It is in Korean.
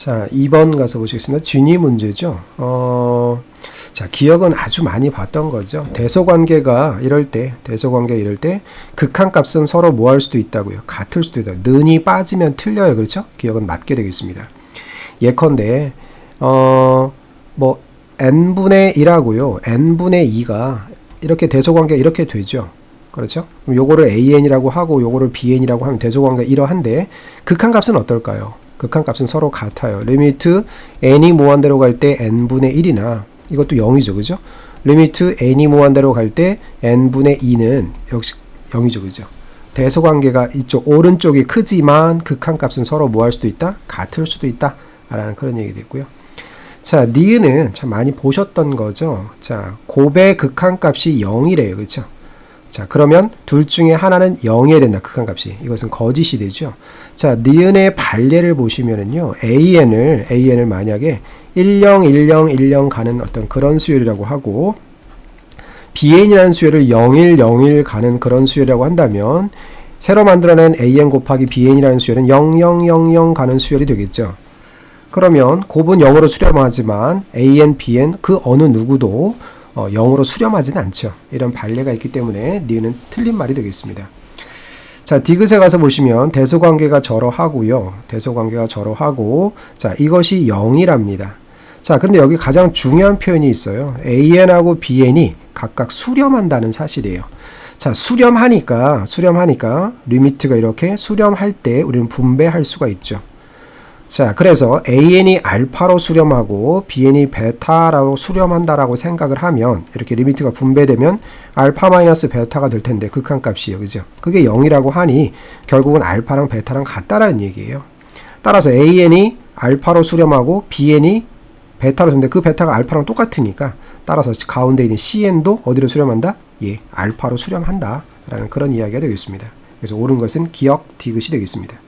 자, 2번 가서 보시겠습니다. 진위 문제죠. 어, 자, 기억은 아주 많이 봤던 거죠. 대소관계가 이럴 때, 대소관계 이럴 때, 극한값은 서로 뭐할 수도 있다고요. 같을 수도 있다. 는이 빠지면 틀려요. 그렇죠? 기억은 맞게 되겠습니다. 예컨대, 어, 뭐, n분의 1하고요. n분의 2가 이렇게 대소관계 이렇게 되죠. 그렇죠? 그럼 요거를 an이라고 하고 요거를 bn이라고 하면 대소관계 이러한데 극한값은 어떨까요? 극한값은 서로 같아요. 리미트 n이 무한대로 갈 때 n분의 1이나 이것도 0이죠. 그죠? 리미트 n이 무한대로 갈 때 n분의 2는 역시 0이죠. 그죠? 대소관계가 이쪽 오른쪽이 크지만 극한값은 서로 뭐 할 수도 있다? 같을 수도 있다. 라는 그런 얘기 됐고요. 자, 니은은 참 많이 보셨던 거죠. 자, 곱의 극한값이 0이래요. 그렇죠? 자, 그러면 둘 중에 하나는 0이어야 된다. 극한값이. 이것은 거짓이 되죠. 자, 니은의 발례를 보시면은요. an을 an을 만약에 10, 10, 10 가는 어떤 그런 수열이라고 하고 bn이라는 수열을 01, 01 가는 그런 수열이라고 한다면 새로 만들어낸 an 곱하기 bn이라는 수열은 0000 가는 수열이 되겠죠. 그러면 곱은 0으로 수렴하지만 an, bn 그 어느 누구도 어, 0으로 수렴하지는 않죠. 이런 반례가 있기 때문에 니은 틀린 말이 되겠습니다. 자, 디귿에 가서 보시면 대소관계가 저러하고요. 대소관계가 저러하고 자, 이것이 0이랍니다. 자, 근데 여기 가장 중요한 표현이 있어요. an하고 bn이 각각 수렴한다는 사실이에요. 자, 수렴하니까 수렴하니까 리미트가 이렇게 수렴할 때 우리는 분배할 수가 있죠. 자, 그래서 AN이 알파로 수렴하고 BN이 베타라고 수렴한다라고 생각을 하면 이렇게 리미트가 분배되면 알파 마이너스 베타가 될 텐데 극한값이요. 그죠? 그게 0이라고 하니 결국은 알파랑 베타랑 같다라는 얘기예요. 따라서 AN이 알파로 수렴하고 BN이 베타로 수렴데 그 베타가 알파랑 똑같으니까 따라서 가운데 있는 CN도 어디로 수렴한다? 예, 알파로 수렴한다. 라는 그런 이야기가 되겠습니다. 그래서 옳은 것은 기억 디귿이 되겠습니다.